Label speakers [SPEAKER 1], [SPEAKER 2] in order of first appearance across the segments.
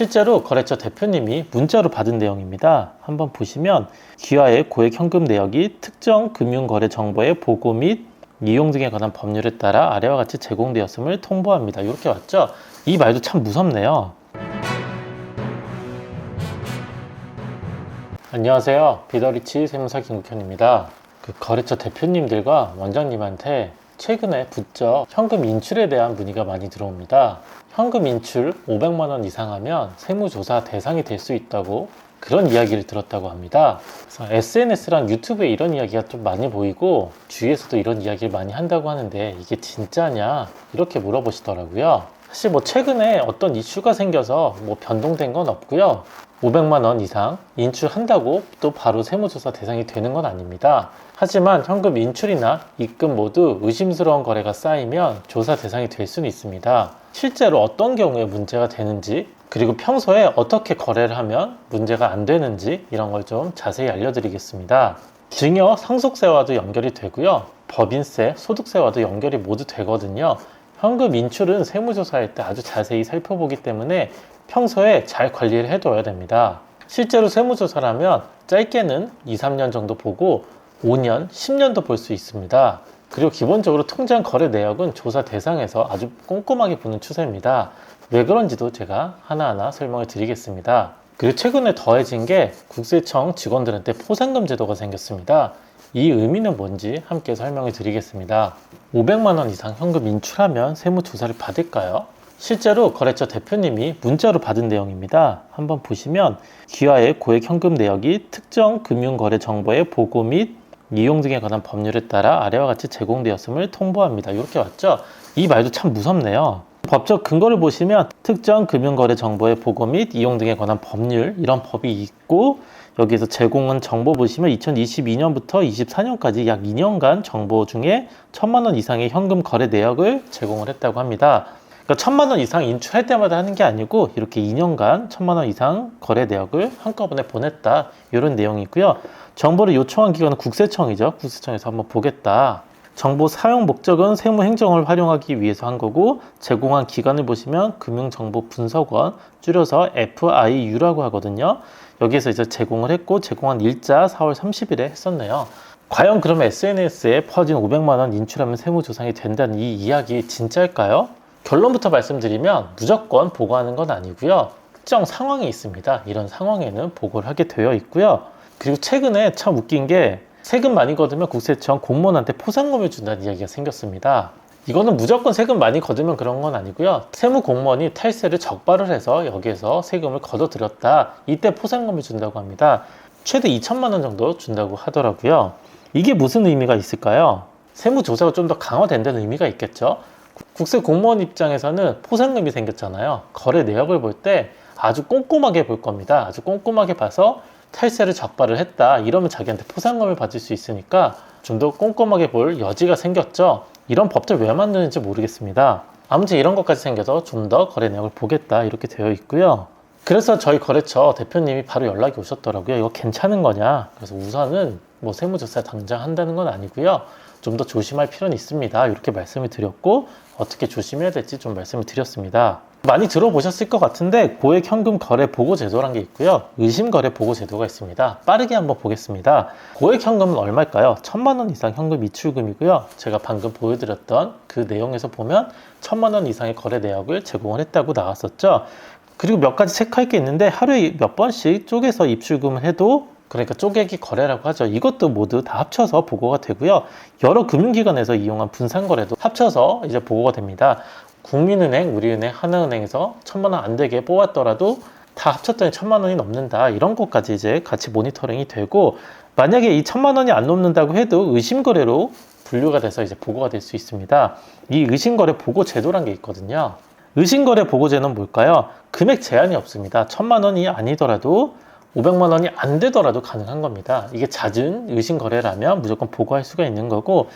[SPEAKER 1] 실제로 거래처 대표님이 문자로 받은 내용입니다. 한번 보시면 기와의 고액 현금 내역이 특정 금융거래 정보의 보고 및 이용 등에 관한 법률에 따라 아래와 같이 제공되었음을 통보합니다. 이렇게 왔죠? 이 말도 참 무섭네요. 안녕하세요. 비더리치 세무사 김국현입니다. 그 거래처 대표님들과 원장님한테 최근에 부쩍 현금 인출에 대한 문의가 많이 들어옵니다. 현금 인출 500만 원 이상 하면 세무조사 대상이 될 수 있다고 그런 이야기를 들었다고 합니다. 그래서 SNS랑 유튜브에 이런 이야기가 좀 많이 보이고 주위에서도 이런 이야기를 많이 한다고 하는데 이게 진짜냐 이렇게 물어보시더라고요. 사실 뭐 최근에 어떤 이슈가 생겨서 뭐 변동된 건 없고요. 500만 원 이상 인출한다고 또 바로 세무조사 대상이 되는 건 아닙니다. 하지만 현금 인출이나 입금 모두 의심스러운 거래가 쌓이면 조사 대상이 될 수는 있습니다. 실제로 어떤 경우에 문제가 되는지 그리고 평소에 어떻게 거래를 하면 문제가 안 되는지 이런 걸 좀 자세히 알려드리겠습니다. 증여 상속세와도 연결이 되고요. 법인세, 소득세와도 연결이 모두 되거든요. 현금 인출은 세무조사할 때 아주 자세히 살펴보기 때문에 평소에 잘 관리를 해둬야 됩니다. 실제로 세무조사라면 짧게는 2, 3년 정도 보고 5년, 10년도 볼 수 있습니다. 그리고 기본적으로 통장 거래 내역은 조사 대상에서 아주 꼼꼼하게 보는 추세입니다. 왜 그런지도 제가 하나하나 설명을 드리겠습니다. 그리고 최근에 더해진 게 국세청 직원들한테 포상금 제도가 생겼습니다. 이 의미는 뭔지 함께 설명을 드리겠습니다. 500만 원 이상 현금 인출하면 세무 조사를 받을까요? 실제로 거래처 대표님이 문자로 받은 내용입니다. 한번 보시면 기와의 고액 현금 내역이 특정 금융거래 정보의 보고 및 이용 등에 관한 법률에 따라 아래와 같이 제공되었음을 통보합니다. 이렇게 왔죠? 이 말도 참 무섭네요. 법적 근거를 보시면 특정 금융거래 정보의 보고 및 이용 등에 관한 법률 이런 법이 있고 여기에서 제공한 정보 보시면 2022년부터 24년까지 약 2년간 정보 중에 천만 원 이상의 현금 거래 내역을 제공을 했다고 합니다. 그러니까 천만 원 이상 인출할 때마다 하는 게 아니고 이렇게 2년간 천만 원 이상 거래 내역을 한꺼번에 보냈다 이런 내용이고요. 정보를 요청한 기관은 국세청이죠. 국세청에서 한번 보겠다. 정보 사용 목적은 세무 행정을 활용하기 위해서 한 거고 제공한 기관을 보시면 금융정보분석원 줄여서 FIU라고 하거든요. 여기에서 이제 제공을 했고 제공한 일자 4월 30일에 했었네요. 과연 그러면 SNS에 퍼진 500만 원 인출하면 세무 조상이 된다는 이 이야기 진짜일까요? 결론부터 말씀드리면 무조건 보고하는 건 아니고요. 특정 상황이 있습니다. 이런 상황에는 보고를 하게 되어 있고요. 그리고 최근에 참 웃긴 게 세금 많이 거두면 국세청 공무원한테 포상금을 준다는 이야기가 생겼습니다. 이거는 무조건 세금 많이 거두면 그런 건 아니고요. 세무 공무원이 탈세를 적발을 해서 여기에서 세금을 거둬들였다. 이때 포상금을 준다고 합니다. 최대 2천만 원 정도 준다고 하더라고요. 이게 무슨 의미가 있을까요? 세무 조사가 좀 더 강화된다는 의미가 있겠죠. 국세 공무원 입장에서는 포상금이 생겼잖아요. 거래 내역을 볼 때 아주 꼼꼼하게 볼 겁니다. 아주 꼼꼼하게 봐서 탈세를 적발을 했다. 이러면 자기한테 포상금을 받을 수 있으니까 좀 더 꼼꼼하게 볼 여지가 생겼죠. 이런 법들 왜 만드는지 모르겠습니다. 아무튼 이런 것까지 생겨서 좀 더 거래 내역을 보겠다. 이렇게 되어 있고요. 그래서 저희 거래처 대표님이 바로 연락이 오셨더라고요. 이거 괜찮은 거냐? 그래서 우선은 뭐 세무조사 당장 한다는 건 아니고요. 좀 더 조심할 필요는 있습니다. 이렇게 말씀을 드렸고 어떻게 조심해야 될지 좀 말씀을 드렸습니다. 많이 들어보셨을 것 같은데 고액 현금 거래 보고 제도란 게 있고요. 의심 거래 보고 제도가 있습니다. 빠르게 한번 보겠습니다. 고액 현금은 얼마일까요? 천만 원 이상 현금 이출금이고요. 제가 방금 보여드렸던 그 내용에서 보면 천만 원 이상의 거래 내역을 제공을 했다고 나왔었죠. 그리고 몇 가지 체크할 게 있는데 하루에 몇 번씩 쪼개서 입출금을 해도 그러니까 쪼개기 거래라고 하죠. 이것도 모두 다 합쳐서 보고가 되고요. 여러 금융기관에서 이용한 분산 거래도 합쳐서 이제 보고가 됩니다. 국민은행, 우리은행, 하나은행에서 천만 원 안 되게 뽑았더라도 다 합쳤더니 천만 원이 넘는다. 이런 것까지 이제 같이 모니터링이 되고 만약에 이 천만 원이 안 넘는다고 해도 의심 거래로 분류가 돼서 이제 보고가 될 수 있습니다. 이 의심 거래 보고 제도란 게 있거든요. 의심 거래 보고제는 뭘까요? 금액 제한이 없습니다. 천만 원이 아니더라도 500만 원이 안 되더라도 가능한 겁니다. 이게 잦은 의심 거래라면 무조건 보고할 수가 있는 거고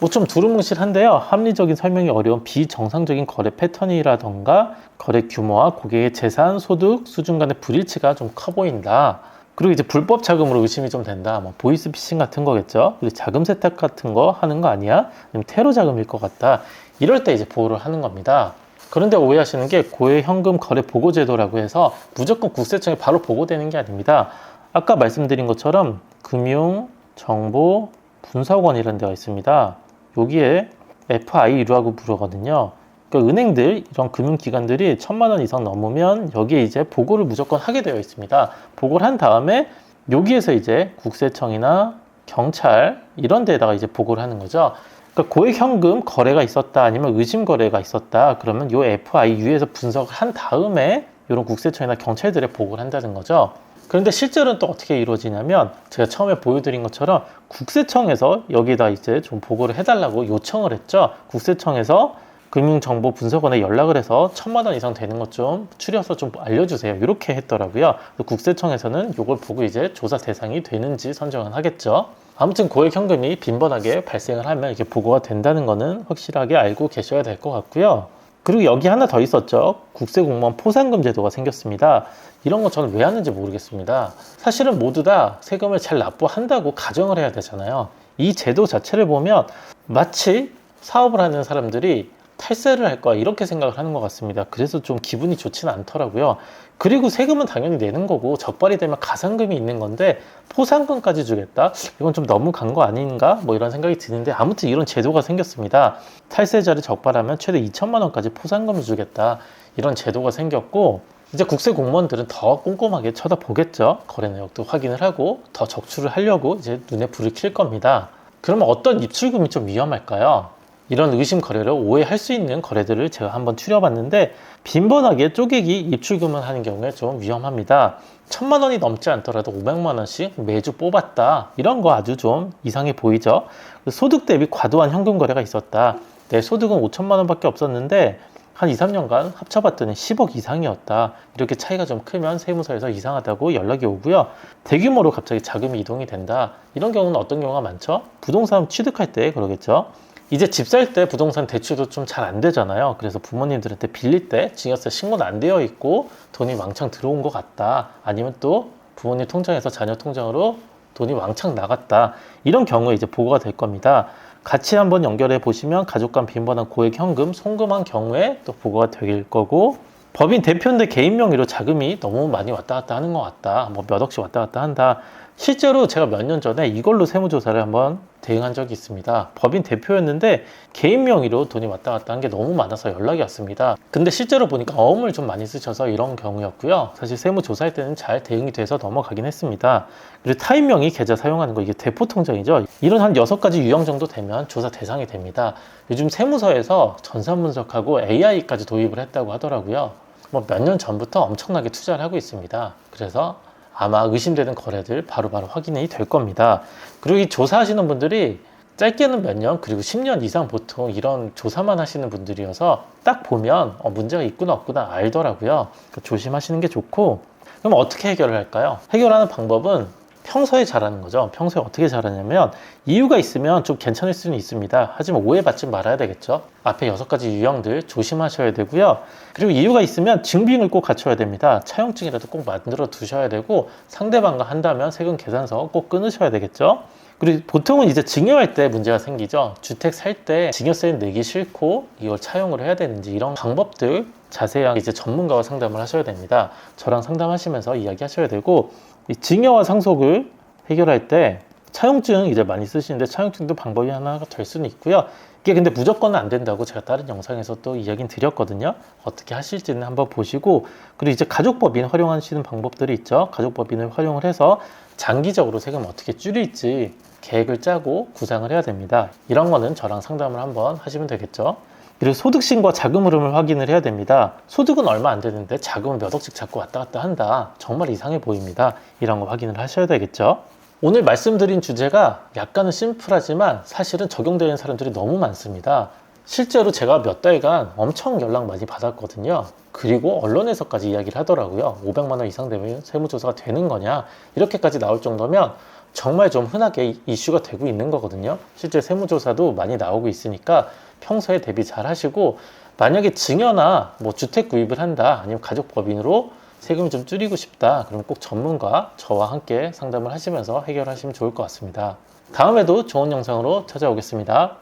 [SPEAKER 1] 뭐 좀 두루뭉실한데요. 합리적인 설명이 어려운 비정상적인 거래 패턴이라던가 거래 규모와 고객의 재산, 소득, 수준 간의 불일치가 좀 커 보인다. 그리고 이제 불법 자금으로 의심이 좀 된다. 뭐 보이스 피싱 같은 거겠죠. 그리고 자금 세탁 같은 거 하는 거 아니야? 아니면 테러 자금일 것 같다. 이럴 때 이제 보호를 하는 겁니다. 그런데 오해하시는 게 고액 현금 거래 보고 제도라고 해서 무조건 국세청에 바로 보고되는 게 아닙니다. 아까 말씀드린 것처럼 금융 정보 분석원이라는 데가 있습니다. 여기에 FIU라고 부르거든요. 그러니까 은행들 이런 금융기관들이 천만 원 이상 넘으면 여기에 이제 보고를 무조건 하게 되어 있습니다. 보고를 한 다음에 여기에서 이제 국세청이나 경찰 이런 데다가 이제 보고를 하는 거죠. 그러니까 고액 현금 거래가 있었다 아니면 의심 거래가 있었다 그러면 요 FIU에서 분석을 한 다음에 이런 국세청이나 경찰들에 보고를 한다는 거죠. 그런데 실제로는 또 어떻게 이루어지냐면 제가 처음에 보여드린 것처럼 국세청에서 여기다 이제 좀 보고를 해달라고 요청을 했죠. 국세청에서 금융정보분석원에 연락을 해서 천만 원 이상 되는 것 좀 추려서 좀 알려주세요. 이렇게 했더라고요. 국세청에서는 이걸 보고 이제 조사 대상이 되는지 선정을 하겠죠. 아무튼 고액 현금이 빈번하게 발생을 하면 이게 보고가 된다는 거는 확실하게 알고 계셔야 될 것 같고요. 그리고 여기 하나 더 있었죠. 국세공무원 포상금 제도가 생겼습니다. 이런 거 저는 왜 하는지 모르겠습니다. 사실은 모두 다 세금을 잘 납부한다고 가정을 해야 되잖아요. 이 제도 자체를 보면 마치 사업을 하는 사람들이 탈세를 할 거야 이렇게 생각을 하는 것 같습니다. 그래서 좀 기분이 좋지는 않더라고요. 그리고 세금은 당연히 내는 거고 적발이 되면 가산금이 있는 건데 포상금까지 주겠다? 이건 좀 너무 간 거 아닌가? 뭐 이런 생각이 드는데 아무튼 이런 제도가 생겼습니다. 탈세자를 적발하면 최대 2천만 원까지 포상금을 주겠다. 이런 제도가 생겼고 이제 국세 공무원들은 더 꼼꼼하게 쳐다보겠죠. 거래 내역도 확인을 하고 더 적출을 하려고 이제 눈에 불을 킬 겁니다. 그러면 어떤 입출금이 좀 위험할까요? 이런 의심 거래를 오해할 수 있는 거래들을 제가 한번 추려봤는데 빈번하게 쪼개기 입출금을 하는 경우에 좀 위험합니다. 천만 원이 넘지 않더라도 500만 원씩 매주 뽑았다. 이런 거 아주 좀 이상해 보이죠? 소득 대비 과도한 현금 거래가 있었다. 내 소득은 5천만 원밖에 없었는데 한 2, 3년간 합쳐봤더니 10억 이상이었다. 이렇게 차이가 좀 크면 세무서에서 이상하다고 연락이 오고요. 대규모로 갑자기 자금이 이동이 된다. 이런 경우는 어떤 경우가 많죠? 부동산 취득할 때 그러겠죠. 이제 집 살 때 부동산 대출도 좀 잘 안 되잖아요. 그래서 부모님들한테 빌릴 때 증여세 신고는 안 되어 있고 돈이 왕창 들어온 것 같다. 아니면 또 부모님 통장에서 자녀 통장으로 돈이 왕창 나갔다. 이런 경우에 이제 보고가 될 겁니다. 같이 한번 연결해 보시면 가족 간 빈번한 고액 현금 송금한 경우에 또 보고가 될 거고 법인 대표인데 개인 명의로 자금이 너무 많이 왔다 갔다 하는 것 같다. 뭐 몇 억씩 왔다 갔다 한다. 실제로 제가 몇 년 전에 이걸로 세무조사를 한번 대응한 적이 있습니다. 법인 대표였는데 개인 명의로 돈이 왔다 갔다 한 게 너무 많아서 연락이 왔습니다. 근데 실제로 보니까 어음을 좀 많이 쓰셔서 이런 경우였고요. 사실 세무 조사할 때는 잘 대응이 돼서 넘어가긴 했습니다. 그리고 타인 명의 계좌 사용하는 거 이게 대포 통장이죠. 이런 한 여섯 가지 유형 정도 되면 조사 대상이 됩니다. 요즘 세무서에서 전산 분석하고 AI까지 도입을 했다고 하더라고요. 뭐 몇 년 전부터 엄청나게 투자를 하고 있습니다. 그래서 아마 의심되는 거래들 바로바로 확인이 될 겁니다. 그리고 이 조사하시는 분들이 짧게는 몇 년, 그리고 10년 이상 보통 이런 조사만 하시는 분들이어서 딱 보면 어, 문제가 있구나 없구나 알더라고요. 그러니까 조심하시는 게 좋고, 그럼 어떻게 해결을 할까요? 해결하는 방법은 평소에 잘하는 거죠. 평소에 어떻게 잘하냐면 이유가 있으면 좀 괜찮을 수는 있습니다. 하지만 오해받지 말아야 되겠죠. 앞에 여섯 가지 유형들 조심하셔야 되고요. 그리고 이유가 있으면 증빙을 꼭 갖춰야 됩니다. 차용증이라도 꼭 만들어 두셔야 되고 상대방과 한다면 세금 계산서 꼭 끊으셔야 되겠죠. 그리고 보통은 이제 증여할 때 문제가 생기죠. 주택 살 때 증여세 내기 싫고 이걸 차용을 해야 되는지 이런 방법들 자세한 이제 전문가와 상담을 하셔야 됩니다. 저랑 상담하시면서 이야기하셔야 되고 이 증여와 상속을 해결할 때 차용증 이제 많이 쓰시는데 차용증도 방법이 하나가 될 수는 있고요. 이게 근데 무조건은 안 된다고 제가 다른 영상에서 또 이야기는 드렸거든요. 어떻게 하실지는 한번 보시고 그리고 이제 가족법인 활용하시는 방법들이 있죠. 가족법인을 활용을 해서 장기적으로 세금 어떻게 줄일지 계획을 짜고 구상을 해야 됩니다. 이런 거는 저랑 상담을 한번 하시면 되겠죠. 그리고 소득신과 자금 흐름을 확인을 해야 됩니다. 소득은 얼마 안 되는데 자금은 몇 억씩 자꾸 왔다 갔다 한다. 정말 이상해 보입니다. 이런 거 확인을 하셔야 되겠죠. 오늘 말씀드린 주제가 약간은 심플하지만 사실은 적용되는 사람들이 너무 많습니다. 실제로 제가 몇 달간 엄청 연락 많이 받았거든요. 그리고 언론에서까지 이야기를 하더라고요. 500만 원 이상 되면 세무조사가 되는 거냐? 이렇게까지 나올 정도면 정말 좀 흔하게 이슈가 되고 있는 거거든요. 실제 세무조사도 많이 나오고 있으니까 평소에 대비 잘 하시고 만약에 증여나 뭐 주택 구입을 한다 아니면 가족 법인으로 세금을 좀 줄이고 싶다 그럼 꼭 전문가 저와 함께 상담을 하시면서 해결하시면 좋을 것 같습니다. 다음에도 좋은 영상으로 찾아오겠습니다.